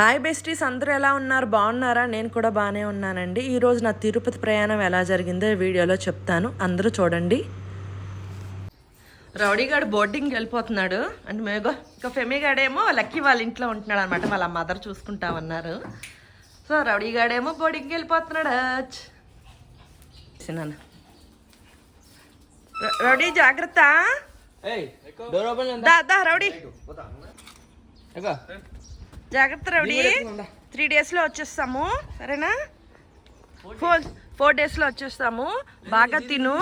Hi besties అందరూ ఎలా ఉన్నారు? బాగున్నారా? నేను కూడా బాగానే ఉన్నానండి. ఈరోజు నా తిరుపతి ప్రయాణం ఎలా జరిగిందో వీడియోలో చెప్తాను. అందరూ చూడండి. రౌడీగాడు బోర్డింగ్కి వెళ్ళిపోతున్నాడు. అంటే మేగో ఇక ఫెమిగాడేమో లక్కీ వాళ్ళ ఇంట్లో ఉంటున్నాడు అనమాట వాళ్ళ మదర్ చూసుకుంటామన్నారు సో రౌడీగాడేమో బోర్డింగ్కి వెళ్ళిపోతున్నాడు. రౌడీ జాగ్రత్త. రౌడీ. జాగ్రత్త రౌడీ. త్రీ డేస్లో వచ్చేస్తాము. సరేనా? ఫోర్ ఫోర్ డేస్లో వచ్చేస్తాము. బాగా తిను.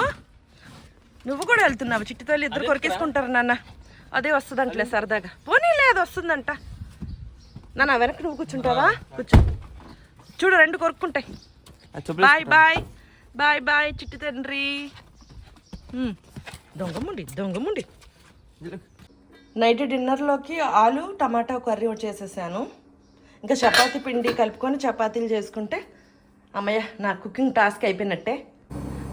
నువ్వు కూడా వెళ్తున్నావు. చిట్టి తల్లి ఇద్దరు కొరికేసుకుంటారు నాన్న. అదే వస్తుందంటలే సరదాగా. పోనీ లేదు వస్తుందంట. నాన్న వెనక నువ్వు కూర్చుంటావా? కూర్చో. చూడు రెండు కొరుక్కుంటాయి. బాయ్ బాయ్ బాయ్ బాయ్ చిట్టి తండ్రి. దొంగముండి దొంగముండి నైట్ డిన్నర్లోకి ఆలు టమాటా కర్రీ వచ్చేసేసాను ఇంకా చపాతీ పిండి కలుపుకొని చపాతీలు చేసుకుంటే అమ్మయ్య నా కుకింగ్ టాస్క్ అయిపోయినట్టే.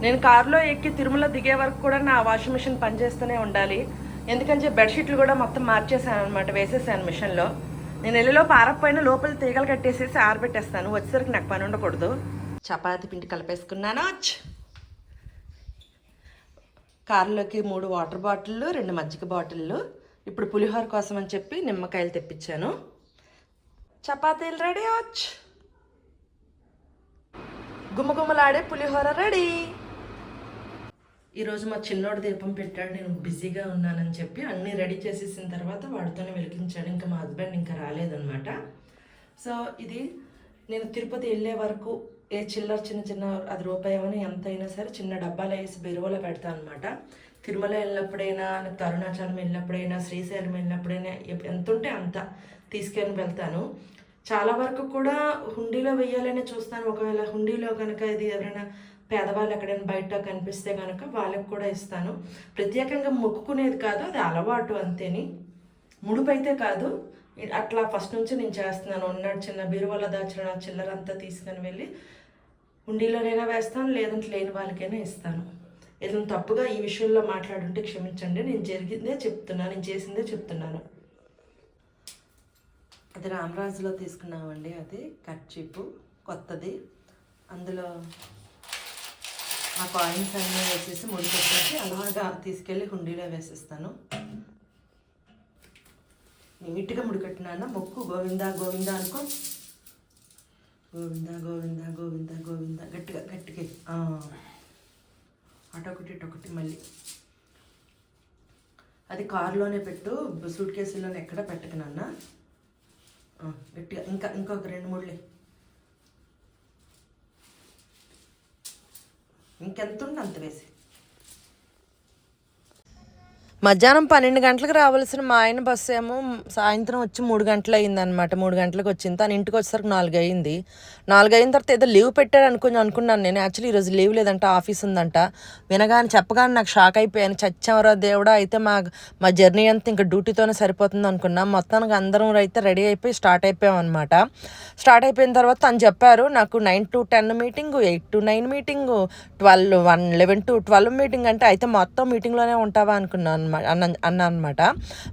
నేను కారులో ఎక్కి తిరుమల దిగే వరకు కూడా నా వాషింగ్ మిషన్ పనిచేస్తూనే ఉండాలి. ఎందుకంటే బెడ్షీట్లు కూడా మొత్తం మార్చేసాను అనమాట వేసేసాను మిషన్లో. నేను వెళ్ళిలో పారకపోయినా లోపల తీగలు కట్టేసేసి ఆరబెట్టేస్తాను. వచ్చేసరికి నాకు పని ఉండకూడదు. చపాతీ పిండి కలిపేసుకున్నాను. కారులోకి మూడు వాటర్ బాటిళ్ళు రెండు మజ్జిగ బాటిళ్ళు ఇప్పుడు పులిహోర కోసం అని చెప్పి నిమ్మకాయలు తెప్పించాను. చపాతీలు రెడీ వచ్చు గుమ్మగుమ్మలాడే పులిహోర రెడీ. ఈరోజు మా చిన్నోడు దీపం పెట్టాడు నేను బిజీగా ఉన్నానని చెప్పి అన్నీ రెడీ చేసేసిన తర్వాత వాడితోనే వెలిగించాడు ఇంకా మా హస్బెండ్ ఇంకా రాలేదనమాట సో ఇది నేను తిరుపతి వెళ్ళే వరకు ఏ చిల్లర చిన్న చిన్న అది రూపాయమని ఎంత అయినా సరే చిన్న డబ్బాలో వేసి బెరువులో పెడతాను అనమాట తిరుమల వెళ్ళినప్పుడైనా లేకపోతే అరుణాచలం వెళ్ళినప్పుడైనా శ్రీశైలం వెళ్ళినప్పుడైనా ఎంత ఉంటే అంత తీసుకొని వెళ్తాను. చాలా వరకు కూడా హుండీలో వెయ్యాలని చూస్తాను. ఒకవేళ హుండీలో కనుక ఇది ఎవరైనా పేదవాళ్ళు ఎక్కడైనా బయట కనిపిస్తే కనుక వాళ్ళకి కూడా ఇస్తాను. ప్రత్యేకంగా మొక్కుకునేది కాదు అది అలవాటు అంతేని. ముడుపు అయితే కాదు అట్లా ఫస్ట్ నుంచి నేను చేస్తున్నాను. ఉన్నాడు చిన్న బీరువాల దాచిన చిల్లరంతా చిల్లర అంతా తీసుకొని వెళ్ళి హుండీలోనైనా వేస్తాను లేదంటే లేని వాళ్ళకైనా ఇస్తాను. ఏదైనా తప్పుగా ఈ విషయంలో మాట్లాడుంటే క్షమించండి నేను జరిగిందే చెప్తున్నాను నేను చేసిందే చెప్తున్నాను. అది రామరాజులో తీసుకున్నామండి అది కర్చీపు కొత్తది. అందులో ఆ కాయిన్స్ అన్నీ వేసేసి ముడిపెట్టేసి అలాగా తీసుకెళ్ళి హుండీలో వేసేస్తాను. నీట్గా ముడికట్టినా మొక్కు గోవిందా గోవిందా అనుకో. గోవిందా గోవిందా గోవిందా గోవిందా గట్టిగా గట్టిగా. అటొకటి ఇటొకటి మళ్ళీ. అది కారులోనే పెట్టు సూట్ కేసులోనే ఎక్కడ పెట్టకు నాన్న. గట్టిగా ఇంకా ఇంకొక రెండు మూడులే. ఇంకెంత ఉంది అంత వేసి మధ్యాహ్నం పన్నెండు గంటలకు రావాల్సిన మా ఆయన బస్సు ఏమో సాయంత్రం వచ్చి మూడు గంటలు అయిందనమాట మూడు గంటలకు వచ్చింది. తను ఇంటికి వచ్చేసరికి నాలుగు అయింది. నాలుగు అయిన తర్వాత ఏదో లీవ్ పెట్టాడు అనుకుని అనుకున్నాను నేను. యాక్చువల్లీ ఈరోజు లీవ్ లేదంట ఆఫీస్ ఉందంట. వినగానే చెప్పగానే నాకు షాక్ అయిపోయాను. చచ్చావరా దేవుడా అయితే మా మా జర్నీ అంతా ఇంకా డ్యూటీతోనే సరిపోతుంది అనుకున్నా. మొత్తానికి అందరం అయితే రెడీ అయిపోయి స్టార్ట్ అయిపోయాం అనమాట స్టార్ట్ అయిపోయిన తర్వాత తను చెప్పారు నాకు nine to ten meeting eight to nine meeting twelve one eleven to twelve meeting అంటే అయితే మొత్తం మీటింగ్లోనే ఉంటావా అనుకున్నాను అనమాట అన్న అన్న అనమాట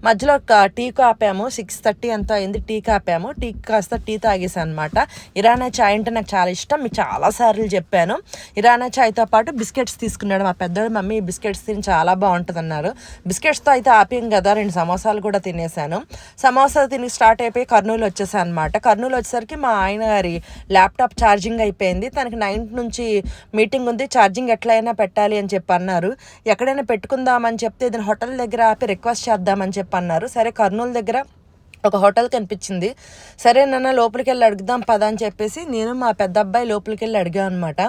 మధ్యలో ఒక టీ కాపాము సిక్స్ థర్టీ అంత అయింది టీ కాపాము. టీ కాస్త టీ తాగేసాను అనమాట ఇరానా చాయ్ అంటే నాకు చాలా ఇష్టం. మీకు చాలాసార్లు చెప్పాను. ఇరానా చాయ్తో పాటు బిస్కెట్స్ తీసుకున్నాడు మా పెద్దోడు. మమ్మీ ఈ బిస్కెట్స్ తిని చాలా బాగుంటుంది అన్నారు బిస్కెట్స్తో అయితే ఆపేయం కదా రెండు సమోసాలు కూడా తినేసాను. సమోసాలు తిని స్టార్ట్ అయిపోయి కర్నూలు వచ్చేసాను అనమాట కర్నూలు వచ్చేసరికి మా ఆయన గారి ల్యాప్టాప్ ఛార్జింగ్ అయిపోయింది. తనకి నైన్ నుంచి మీటింగ్ ఉంది. ఛార్జింగ్ ఎట్లయినా పెట్టాలి అని చెప్పి అన్నారు ఎక్కడైనా పెట్టుకుందామని చెప్తే ఇది హోటల్ దగ్గర ఆపి రిక్వెస్ట్ చేద్దామని చెప్పి అన్నారు సరే కర్నూలు దగ్గర ఒక హోటల్ కనిపించింది. సరే నాన్న లోపలికి వెళ్ళి అడుగుదాం పద అని చెప్పేసి నేను మా పెద్ద అబ్బాయి లోపలికి వెళ్ళి అడిగాను అనమాట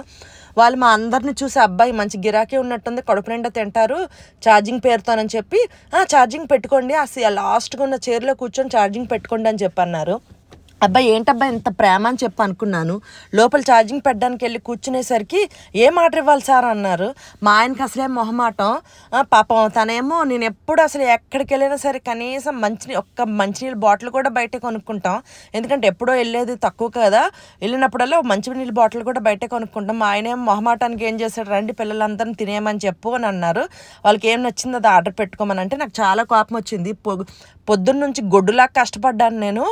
వాళ్ళు మా అందరిని చూసి అబ్బాయి మంచి గిరాకీ ఉన్నట్టుంది కడుపు నిండా తింటారు ఛార్జింగ్ పేరుతోనని చెప్పి ఛార్జింగ్ పెట్టుకోండి ఆ లాస్ట్గా ఉన్న చైర్లో కూర్చొని ఛార్జింగ్ పెట్టుకోండి అని చెప్పి అన్నారు అబ్బాయి ఏంటబ్బా ఇంత ప్రేమ అని చెప్పి అనుకున్నాను. లోపల ఛార్జింగ్ పెట్టడానికి వెళ్ళి కూర్చునేసరికి ఏం ఆర్డర్ ఇవ్వాలి సార్ అన్నారు. మా ఆయనకి అసలే మొహమాటం. పాపం తనేమో నేను ఎప్పుడు అసలు ఎక్కడికి వెళ్ళినా సరే కనీసం మంచి ఒక్క మంచినీళ్ళ బాటిల్ కూడా బయట కొనుక్కుంటాం. ఎందుకంటే ఎప్పుడో వెళ్ళేది తక్కువ కదా. వెళ్ళినప్పుడల్లా మంచి మంచినీళ్ళ బాటిల్ కూడా బయట కొనుక్కుంటాం. మా ఆయన ఏమో మొహమాటానికి ఏం చేశాడు రండి పిల్లలందరం తినేయమని చెప్పు అని అన్నారు. వాళ్ళకి ఏం నచ్చింది అది ఆర్డర్ పెట్టుకోమని అంటే నాకు చాలా కోపం వచ్చింది. పొ పొద్దున్న నుంచి గొడ్డులా కష్టపడ్డాను నేను.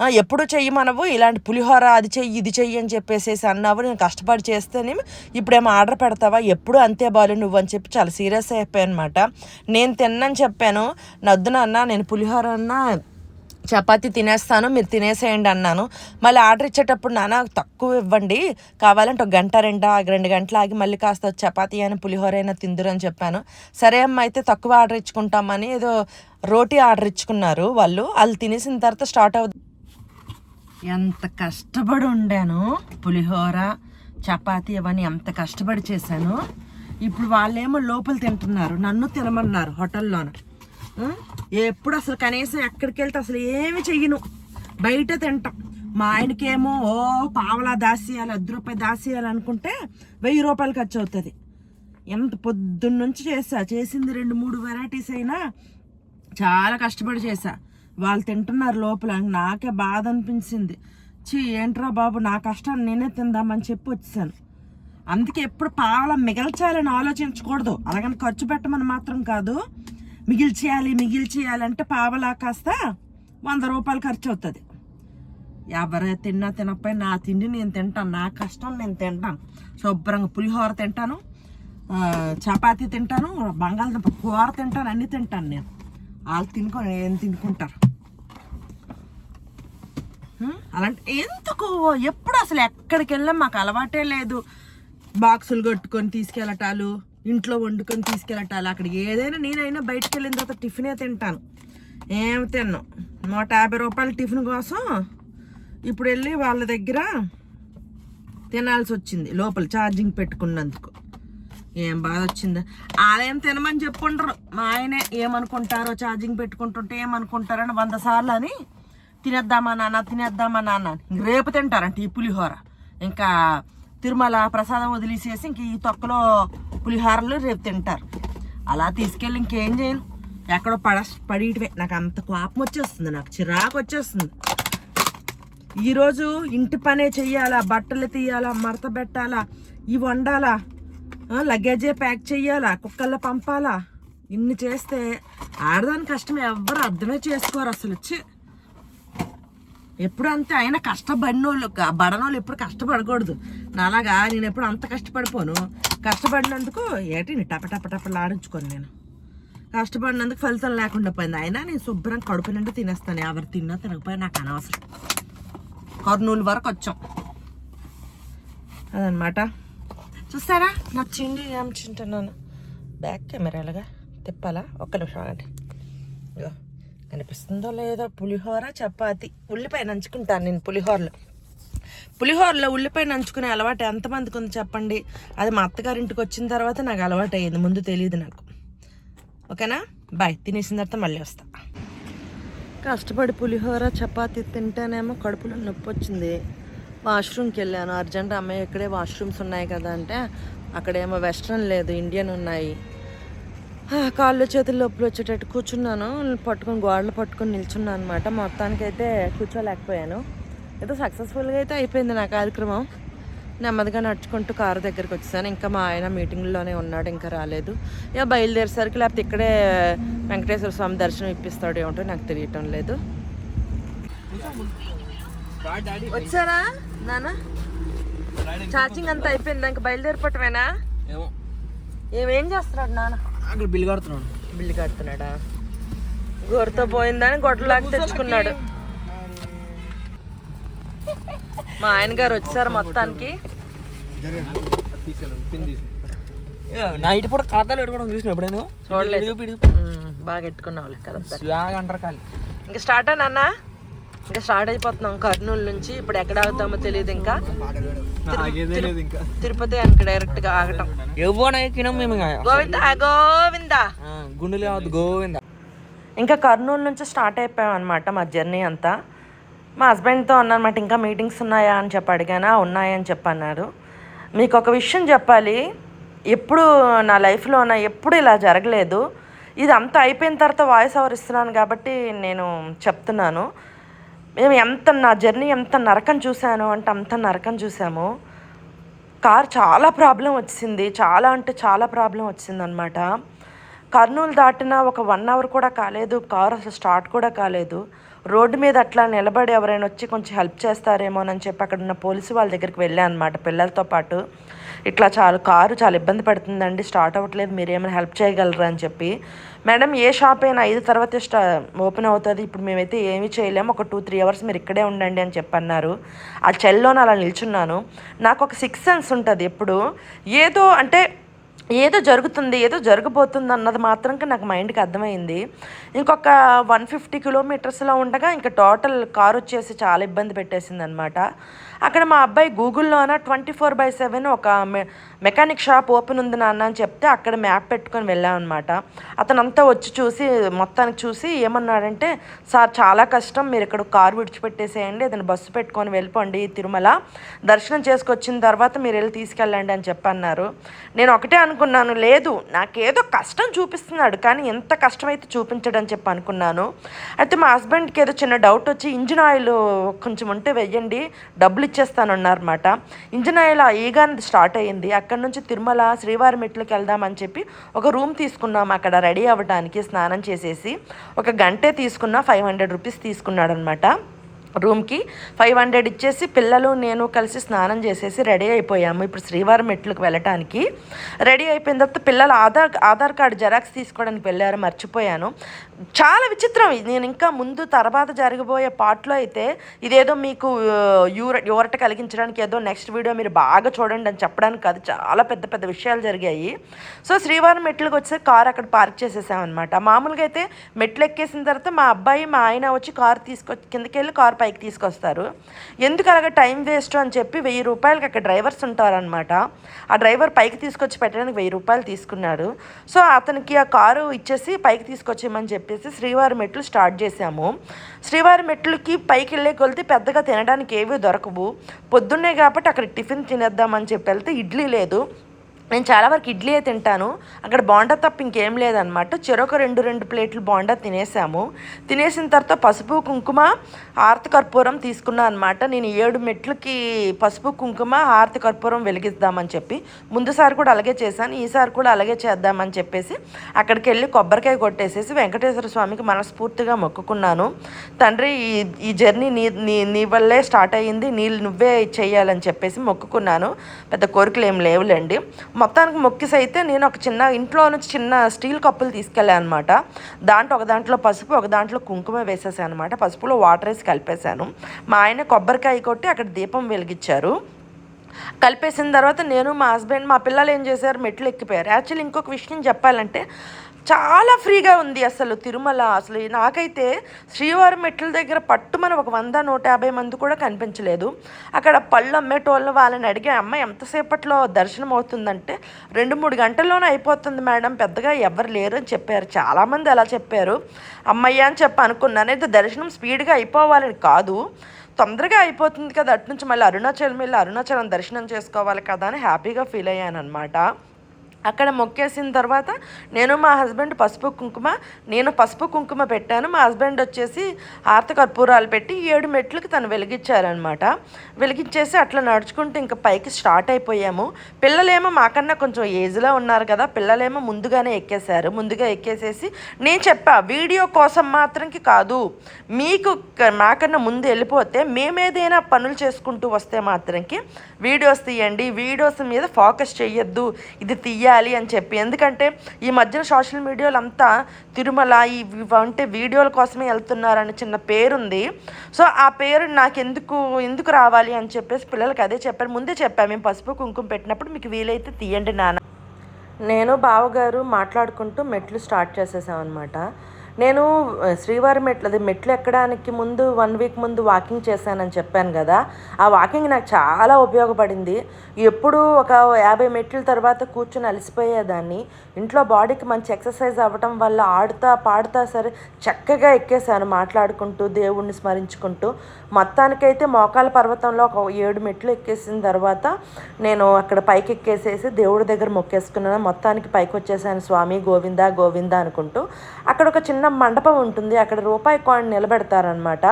ఎప్పుడు ఎప్పుడు చెయ్యమనవు ఇలాంటి పులిహోర అది చెయ్యి ఇది చెయ్యి అని చెప్పేసేసి అన్నావు. నేను కష్టపడి చేస్తేనే ఇప్పుడేమో ఆర్డర్ పెడతావా? ఎప్పుడు అంతే బాలు నువ్వు అని చెప్పి చాలా సీరియస్ అయిపోయాను అనమాట నేను తిన్నని చెప్పాను. నద్దునన్నా నేను పులిహోర అన్నా చపాతీ తినేస్తాను మీరు తినేసేయండి అన్నాను. మళ్ళీ ఆర్డర్ ఇచ్చేటప్పుడు నాన్న తక్కువ ఇవ్వండి. కావాలంటే ఒక గంట రెండు రెండు గంటలు ఆగి మళ్ళీ కాస్త చపాతీ అయినా పులిహోర అయినా తిందురు అని చెప్పాను. సరే అమ్మ అయితే తక్కువ ఆర్డర్ ఇచ్చుకుంటామని ఏదో రోటీ ఆర్డర్ ఇచ్చుకున్నారు వాళ్ళు. వాళ్ళు తినేసిన తర్వాత స్టార్ట్ అవుతుంది ఎంత కష్టపడి ఉండాను పులిహోర చపాతి ఇవన్నీ ఎంత కష్టపడి చేశాను. ఇప్పుడు వాళ్ళేమో లోపల తింటున్నారు నన్ను తినమన్నారు హోటల్లోన. ఎప్పుడు అసలు కనీసం ఎక్కడికి వెళ్తే అసలు ఏమి చెయ్యను. బయట తింటాం. మా ఆయనకేమో ఓ పావలా దాసియాలి అర్ధ రూపాయి దాసియాలి అనుకుంటే వెయ్యి రూపాయలు ఖర్చు అవుతుంది. ఎంత పొద్దున్నుంచి చేసా చేసింది రెండు మూడు వెరైటీస్ అయినా చాలా కష్టపడి చేశా. వాళ్ళు తింటున్నారు లోపల నాకే బాధ అనిపించింది. చీ ఏంట్రా బాబు నా కష్టాన్ని నేనే తిందామని చెప్పి వచ్చాను. అందుకే ఎప్పుడు పాల మిగల్చాలని ఆలోచించకూడదు. అలాగని ఖర్చు పెట్టమని మాత్రం కాదు. మిగిల్చేయాలి మిగిల్చేయాలి అంటే పావలా కాస్త వంద రూపాయలు ఖర్చు అవుతుంది. ఎవరు తిన్నా తినకపోయి నా తిండి నేను తింటాను నా కష్టం నేను తింటాను. శుభ్రంగా పులిహోర తింటాను చపాతీ తింటాను బంగాళదుంప కూర తింటాను అన్నీ తింటాను నేను. వాళ్ళు తినుకొని ఏం తినుకుంటారు? అలాంటి ఎందుకు? ఎప్పుడు అసలు ఎక్కడికి వెళ్ళా మాకు అలవాటే లేదు. బాక్సులు కట్టుకొని తీసుకెళ్ళటాలు ఇంట్లో వండుకొని తీసుకెళ్ళటాలు అక్కడ ఏదైనా నేనైనా బయటకు వెళ్ళిన తర్వాత టిఫినే తింటాను. ఏం తిన్నాను నూట యాభై రూపాయల టిఫిన్ కోసం ఇప్పుడు వెళ్ళి వాళ్ళ దగ్గర తినాల్సి వచ్చింది లోపల ఛార్జింగ్ పెట్టుకున్నందుకు. ఏం బాధ వచ్చిందా? ఆలయం తినమని చెప్పుండ్రు. మా ఆయనే ఏమనుకుంటారో ఛార్జింగ్ పెట్టుకుంటుంటే ఏమనుకుంటారని వంద సార్లు అని తినేద్దామా నాన్న తినేద్దామా నాన్న ఇంక రేపు తింటారంట ఈ పులిహోర. ఇంకా తిరుమల ప్రసాదం వదిలేసేసి ఇంక ఈ తొక్కలో పులిహోరలు రేపు తింటారు. అలా తీసుకెళ్ళి ఇంకేం చేయను. ఎక్కడో పడ పడియటమే నాకు అంత కోపం వచ్చేస్తుంది. నాకు చిరాకు వచ్చేస్తుంది. ఈరోజు ఇంటి పనే చెయ్యాలా? బట్టలు తీయాలా? మడత పెట్టాలా? ఇవి వండాలా? లగేజే ప్యాక్ చేయాలా కుక్కల్లో పంపాలా? ఇన్ని చేస్తే ఆడదాని కష్టం ఎవ్వరు అర్థమే చేసుకోరు అసలు. వచ్చి ఎప్పుడు అంతే అయినా కష్టపడినోళ్ళు బడనోళ్ళు ఎప్పుడు కష్టపడకూడదు. నాలాగా నేను ఎప్పుడు అంత కష్టపడిపోను. కష్టపడినందుకు ఏటి టప నేను. కష్టపడినందుకు ఫలితం లేకుండా పోయింది. అయినా నేను శుభ్రం కడుపు నిండా తినేస్తాను. ఎవరు తిన్నా తినకపోయినా నాకు అనవసరం. కర్నూలు వరకు వచ్చాం. అదనమాట చూస్తారా? నచ్చింది ఏం చింటున్నాను బ్యాక్ కెమెరాలుగా తిప్పాలా? ఒక్క నిమిషం ఇగో కనిపిస్తుందో లేదో పులిహోర చపాతి. ఉల్లిపాయ నంచుకుంటాను నేను పులిహోరలో. పులిహోరలో ఉల్లిపాయ నంచుకునే అలవాటు ఎంతమందికి ఉంది చెప్పండి? అది మా అత్తగారింటికి వచ్చిన తర్వాత నాకు అలవాటు అయ్యింది ముందు తెలియదు నాకు. ఓకేనా? బాయ్ తినేసిన తర్వాత మళ్ళీ వస్తా. కష్టపడి పులిహోర చపాతి తింటేనేమో కడుపులో నొప్పి వచ్చింది వాష్రూమ్కి వెళ్ళాను. అర్జెంట్ అమ్మాయి ఇక్కడే వాష్రూమ్స్ ఉన్నాయి కదా అంటే అక్కడేమో వెస్ట్రన్ లేదు ఇండియన్ ఉన్నాయి. కాళ్ళు చేతులు నొప్పులు వచ్చేటట్టు కూర్చున్నాను. పట్టుకొని గోడలు పట్టుకొని నిల్చున్నాను అనమాట మొత్తానికైతే కూర్చోలేకపోయాను. ఏదో సక్సెస్ఫుల్గా అయితే అయిపోయింది నా కార్యక్రమం. నెమ్మదిగా నడుచుకుంటూ కారు దగ్గరికి వచ్చాను ఇంకా మా ఆయన మీటింగ్లోనే ఉన్నాడు ఇంకా రాలేదు. ఇక బయలుదేరేసరికి లేకపోతే ఇక్కడే వెంకటేశ్వర స్వామి దర్శనం ఇప్పిస్తాడు ఏమిటో నాకు తెలియటం లేదు. వచ్చారా? నాన్న ఛార్జింగ్ అంతా అయిపోయింది ఇంకా బయలుదేరిపోవటమేనా? ఏమో. చేస్తున్నాడు నాన్న అక్కడ బిల్లు కడుతున్నాడు. బిల్లు కడుతున్నాడా? గోరుతో పోయిందని గొడ్డలాగా తెచ్చుకున్నాడు. మా ఆయన గారు వచ్చారు మొత్తానికి. నైట్ పూట ఖాతాలు పెట్టుకోవడం చూసిన ఎప్పుడైనా? చూడలేదు. బాగా ఎట్టుకున్నావులే కదా అంటారు ఇంకా స్టార్ట్ నాన్న? ఇంకా స్టార్ట్ అయిపోతున్నాం కర్నూలు నుంచి. ఇప్పుడు ఎక్కడ ఆగుతామో తెలియదు ఇంకా. తిరుపతి అనుక డైరెక్ట్గా ఆగటం. ఎవరు మేము. గోవింద గోవిందా. గుండెలు అవద్దు గోవింద. ఇంకా కర్నూలు నుంచి స్టార్ట్ అయిపోయాం అనమాట మా జర్నీ అంతా. మా హస్బెండ్తో అన్నమాట ఇంకా మీటింగ్స్ ఉన్నాయా? అని చెప్పి అడిగానా. ఉన్నాయని చెప్పన్నారు మీకు ఒక విషయం చెప్పాలి. ఎప్పుడు నా లైఫ్లో నా ఎప్పుడు ఇలా జరగలేదు. ఇది అంతా అయిపోయిన తర్వాత వాయిస్ ఓవర్ ఇస్తున్నాను కాబట్టి నేను చెప్తున్నాను. మేము ఎంత నా జర్నీ ఎంత నరకం చూశాను అంటే అంత నరకం చూసాము కార్ చాలా ప్రాబ్లం వచ్చింది. చాలా అంటే చాలా ప్రాబ్లం వచ్చిందనమాట కర్నూలు దాటిన ఒక వన్ అవర్ కూడా కాలేదు. కార్ అసలు స్టార్ట్ కూడా కాలేదు. రోడ్డు మీద అట్లా నిలబడి ఎవరైనా వచ్చి కొంచెం హెల్ప్ చేస్తారేమోనని చెప్పి అక్కడ ఉన్న పోలీసు వాళ్ళ దగ్గరికి వెళ్ళాను అనమాట పిల్లలతో పాటు ఇట్లా చాలా కారు చాలా ఇబ్బంది పడుతుందండి స్టార్ట్ అవ్వట్లేదు మీరు ఏమైనా హెల్ప్ చేయగలరా అని చెప్పి. మేడం ఏ షాప్ అయినా ఐదు తర్వాత స్టా ఓపెన్ అవుతుంది. ఇప్పుడు మేమైతే ఏమీ చేయలేము. ఒక టూ త్రీ అవర్స్ మీరు ఇక్కడే ఉండండి అని చెప్పన్నారు ఆ చెల్లోనే అలా నిల్చున్నాను. నాకు ఒక సిక్స్ సెన్స్ ఉంటుంది ఎప్పుడు. ఏదో అంటే ఏదో జరుగుతుంది ఏదో జరగబోతుంది అన్నది మాత్రం నాకు మైండ్కి అర్థమైంది. ఇంకొక వన్ ఫిఫ్టీ కిలోమీటర్స్లో ఉండగా ఇంకా టోటల్ కారు వచ్చేసి చాలా ఇబ్బంది పెట్టేసింది అనమాట అక్కడ మా అబ్బాయి గూగుల్లోన ట్వంటీ ఫోర్ బై సెవెన్ ఒక మె మెకానిక్ షాప్ ఓపెన్ ఉంది నాన్న అని చెప్తే అక్కడ మ్యాప్ పెట్టుకొని వెళ్ళాం అనమాట అతను అంతా వచ్చి చూసి మొత్తానికి చూసి ఏమన్నాడంటే సార్ చాలా కష్టం మీరు ఇక్కడ కారు విడిచిపెట్టేసేయండి అతను బస్సు పెట్టుకొని వెళ్ళిపోండి తిరుమల. దర్శనం చేసుకొచ్చిన తర్వాత మీరు వెళ్ళి తీసుకెళ్ళండి అని చెప్పన్నారు. నేను ఒకటే అనుకున్నాను లేదు నాకేదో కష్టం చూపిస్తున్నాడు కానీ ఎంత కష్టమైతే చూపించడం చెప్పి అనుకున్నాను. అయితే మా హస్బెండ్కి ఏదో చిన్న డౌట్ వచ్చి ఇంజిన్ ఆయిల్ కొంచెం ఉంటే వెయ్యండి డబ్బులు ఇచ్చేస్తానన్నారన్నమాట. ఇంజన్ ఆయిల్ ఈగానే స్టార్ట్ అయ్యింది. అక్కడ నుంచి తిరుమల శ్రీవారి మెట్లకి వెళ్దామని చెప్పి ఒక రూమ్ తీసుకున్నాం. అక్కడ రెడీ అవ్వడానికి స్నానం చేసేసి ఒక గంటే తీసుకున్న ఫైవ్ హండ్రెడ్ రూపీస్ తీసుకున్నాడనమాట రూమ్కి ఫైవ్ హండ్రెడ్ ఇచ్చేసి పిల్లలు నేను కలిసి స్నానం చేసేసి రెడీ అయిపోయాము. ఇప్పుడు శ్రీవారి మెట్లకు వెళ్ళటానికి రెడీ అయిపోయిన తర్వాత పిల్లలు ఆధార్ ఆధార్ కార్డు జెరాక్స్ తీసుకోవడానికి వెళ్ళారు. మర్చిపోయాను. చాలా విచిత్రం. ఇది నేను ఇంకా ముందు తర్వాత జరగబోయే పార్ట్లో అయితే ఇదేదో మీకు యూర యువరట కలిగించడానికి ఏదో నెక్స్ట్ వీడియో మీరు బాగా చూడండి అని చెప్పడానికి కాదు చాలా పెద్ద పెద్ద విషయాలు జరిగాయి. సో శ్రీవారం మెట్లకు వచ్చి కార్ అక్కడ పార్క్ చేసేసామన్నమాట. మామూలుగా అయితే మెట్లు ఎక్కేసిన తర్వాత మా అబ్బాయి మా ఆయన వచ్చి కార్ తీసుకొచ్చి కిందకి వెళ్ళి కార్ పైకి తీసుకొస్తారు. ఎందుకు అలాగ టైం వేస్ట్ అని చెప్పి వెయ్యి రూపాయలకి అక్కడ డ్రైవర్స్ ఉంటారనమాట ఆ డ్రైవర్ పైకి తీసుకొచ్చి పెట్టడానికి వెయ్యి రూపాయలు తీసుకున్నాడు. సో అతనికి ఆ కారు ఇచ్చేసి పైకి తీసుకొచ్చేయమని చెప్పి చెప్పేసి శ్రీవారి మెట్లు స్టార్ట్ చేసాము శ్రీవారి మెట్లకి పైకి వెళ్ళే కొలితే పెద్దగా తినడానికి ఏవి దొరకవు. పొద్దున్నే కాబట్టి అక్కడ టిఫిన్ తినేద్దామని చెప్పి వెళ్తే ఇడ్లీ లేదు. నేను చాలా వరకు ఇడ్లీయే తింటాను. అక్కడ బోండా తప్ప ఇంకేం లేదనమాట చెరొక రెండు రెండు ప్లేట్లు బోండా తినేసాము. తినేసిన తర్వాత పసుపు కుంకుమ ఆర్తి కర్పూరం తీసుకున్నా అనమాట నేను ఏడు మెట్లకి పసుపు కుంకుమ హారతి కర్పూరం వెలిగిద్దామని చెప్పి ముందుసారి కూడా అలాగే చేశాను. ఈసారి కూడా అలాగే చేద్దామని చెప్పేసి అక్కడికి వెళ్ళి కొబ్బరికాయ కొట్టేసేసి వెంకటేశ్వర స్వామికి మనస్ఫూర్తిగా మొక్కుకున్నాను. తండ్రి ఈ ఈ జర్నీ నీ నీ నీ వల్లే స్టార్ట్ అయ్యింది. నీళ్ళు నువ్వే చేయాలని చెప్పేసి మొక్కుకున్నాను. పెద్ద కోరికలు ఏం లేవులేండి. మొత్తానికి మొక్కిసి అయితే నేను ఒక చిన్న ఇంట్లో నుంచి చిన్న స్టీల్ కప్పులు తీసుకెళ్ళాను అనమాట దాంట్లో ఒక దాంట్లో పసుపు ఒక దాంట్లో కుంకుమ వేసేసాను అనమాట పసుపులో వాటర్ వేసి కలిపేశాను. మా ఆయన కొబ్బరికాయ కొట్టి అక్కడ దీపం వెలిగించారు. కలిపేసిన తర్వాత నేను మా హస్బెండ్ మా పిల్లలు ఏం చేశారు? మెట్లు ఎక్కిపోయారు. యాక్చువల్లీ ఇంకొక విషయం చెప్పాలంటే చాలా ఫ్రీగా ఉంది అసలు తిరుమల. అసలు నాకైతే శ్రీవారి మెట్ల దగ్గర పట్టుమని ఒక వంద నూట యాభై మంది కూడా కనిపించలేదు. అక్కడ పళ్ళు అమ్మేటోళ్ళు వాళ్ళని అడిగే అమ్మ ఎంతసేపట్లో దర్శనం అవుతుందంటే రెండు మూడు గంటల్లోనే అయిపోతుంది మేడం పెద్దగా ఎవరు లేరు అని చెప్పారు. చాలామంది అలా చెప్పారు. అమ్మయ్య అని చెప్పి అనుకున్నాను. అయితే దర్శనం స్పీడ్గా అయిపోవాలని కాదు. తొందరగా అయిపోతుంది కదా. అటు నుంచి మళ్ళీ అరుణాచలం వెళ్ళి అరుణాచలం దర్శనం చేసుకోవాలి కదా అని హ్యాపీగా ఫీల్ అయ్యాను అనమాట అక్కడ మొక్కేసిన తర్వాత నేను మా హస్బెండ్ పసుపు కుంకుమ నేను పసుపు కుంకుమ పెట్టాను. మా హస్బెండ్ వచ్చేసి ఆర్త కర్పూరాలు పెట్టి ఏడు మెట్లకి తను వెలిగించారనమాట వెలిగించేసి అట్లా నడుచుకుంటూ ఇంకా పైకి స్టార్ట్ అయిపోయాము. పిల్లలేమో మాకన్నా కొంచెం ఏజ్లో ఉన్నారు కదా పిల్లలేమో ముందుగానే ఎక్కేశారు. ముందుగా ఎక్కేసేసి నేను చెప్పా వీడియో కోసం మాత్రంకి కాదు మీకు మాకన్నా ముందు వెళ్ళిపోతే మేమేదైనా పనులు చేసుకుంటూ వస్తే మాత్రంకి వీడియోస్ తీయండి వీడియోస్ మీద ఫోకస్ చేయొద్దు ఇది తీయాలి అని చెప్పి. ఎందుకంటే ఈ మధ్యన సోషల్ మీడియాలో అంతా తిరుమల ఈ అంటే వీడియోల కోసమే వెళ్తున్నారని చిన్న పేరుంది. సో ఆ పేరు నాకు ఎందుకు ఎందుకు రావాలి అని చెప్పేసి పిల్లలకి అదే చెప్పారు. ముందే చెప్పాము మేము పసుపు కుంకుమ పెట్టినప్పుడు మీకు వీలైతే తీయండి నాన్న. నేను బావగారు మాట్లాడుకుంటూ మెట్లు స్టార్ట్ చేసేసాం అనమాట నేను శ్రీవారి మెట్లు అది మెట్లు ఎక్కడానికి ముందు వన్ వీక్ ముందు వాకింగ్ చేశానని చెప్పాను కదా ఆ వాకింగ్ నాకు చాలా ఉపయోగపడింది. ఎప్పుడు ఒక యాభై మెట్ల తర్వాత కూర్చొని అలసిపోయేదాన్ని. ఇంట్లో బాడీకి మంచి ఎక్సర్సైజ్ అవ్వటం వల్ల ఆడుతా పాడుతా సరే చక్కగా ఎక్కేసాను మాట్లాడుకుంటూ దేవుణ్ణి స్మరించుకుంటూ. మొత్తానికైతే మోకాల పర్వతంలో ఒక ఏడు మెట్లు ఎక్కేసిన తర్వాత నేను అక్కడ పైకి ఎక్కేసేసి దేవుడి దగ్గర మొక్కేసుకున్నాను. మొత్తానికి పైకి వచ్చేసాను స్వామి గోవిందా గోవిందా అనుకుంటూ. అక్కడ ఒక చిన్న మండపం ఉంటుంది అక్కడ రూపాయి కాయిన్ నిలబెడతారనమాట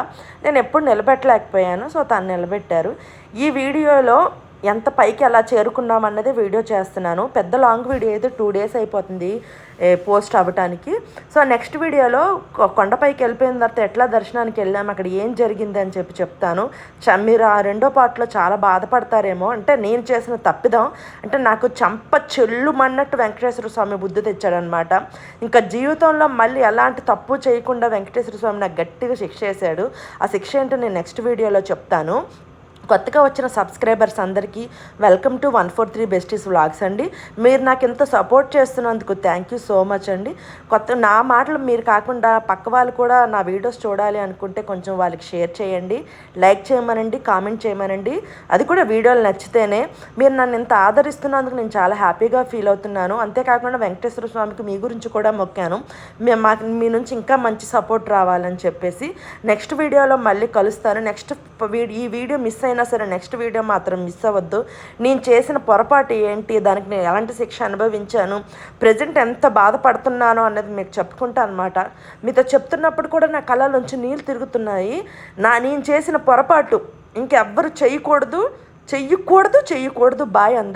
నేను ఎప్పుడు నిలబెట్టలేకపోయాను సో తను నిలబెట్టారు. ఈ వీడియోలో ఎంత పైకి ఎలా చేరుకున్నామన్నది వీడియో చేస్తున్నాను. పెద్ద లాంగ్ వీడియో అయితే టూ డేస్ అయిపోతుంది. పోస్ట్ అవ్వటానికి. సో నెక్స్ట్ వీడియోలో కొ- కొండపైకి వెళ్ళిపోయిన తర్వాత ఎట్లా దర్శనానికి వెళ్ళాము అక్కడ ఏం జరిగింది అని చెప్పి చెప్తాను. మీరు ఆ రెండో పార్ట్లో చాలా బాధపడతారేమో. అంటే నేను చేసిన తప్పిదం. అంటే నాకు చంప చెల్లు మన్నట్టు వెంకటేశ్వర స్వామి బుద్ధి తెచ్చాడనమాట. ఇంకా జీవితంలో మళ్ళీ ఎలాంటి తప్పు చేయకుండా వెంకటేశ్వర స్వామి నాకు గట్టిగా శిక్ష వేశాడు. ఆ శిక్ష ఏంటో నేను నెక్స్ట్ వీడియోలో చెప్తాను. కొత్తగా వచ్చిన సబ్స్క్రైబర్స్ అందరికీ welcome to one four three besties vlogs అండి. మీరు నాకు ఎంత సపోర్ట్ చేస్తున్నందుకు థ్యాంక్ యూ సో మచ్ అండి. కొత్త నా మాటలు మీరు కాకుండా పక్క వాళ్ళు కూడా నా వీడియోస్ చూడాలి అనుకుంటే కొంచెం వాళ్ళకి షేర్ చేయండి. లైక్ చేయమనండి కామెంట్ చేయమనండి. అది కూడా వీడియోలు నచ్చితేనే. మీరు నన్ను ఇంత ఆదరిస్తున్నందుకు నేను చాలా హ్యాపీగా ఫీల్ అవుతున్నాను. అంతేకాకుండా వెంకటేశ్వర స్వామికి మీ గురించి కూడా మొక్కాను. మేము మాకు మీ నుంచి ఇంకా మంచి సపోర్ట్ రావాలని చెప్పేసి. నెక్స్ట్ వీడియోలో మళ్ళీ కలుస్తాను. నెక్స్ట్ ఈ వీడియో మిస్ అయినా సరే నెక్స్ట్ వీడియో మాత్రం మిస్ అవ్వద్దు. నేను చేసిన పొరపాటు ఏంటి? దానికి నేను ఎలాంటి శిక్ష అనుభవించాను? ప్రజెంట్ ఎంత బాధపడుతున్నానో అన్నది మీకు చెప్పుకుంటా అనమాట మీతో చెప్తున్నప్పుడు కూడా నా కళ్ళలోంచి నీళ్ళు తిరుగుతున్నాయి. నా నేను చేసిన పొరపాటు ఇంకెవ్వరు చేయకూడదు. చెయ్యకూడదు చెయ్యకూడదు. బాయ్ అందరు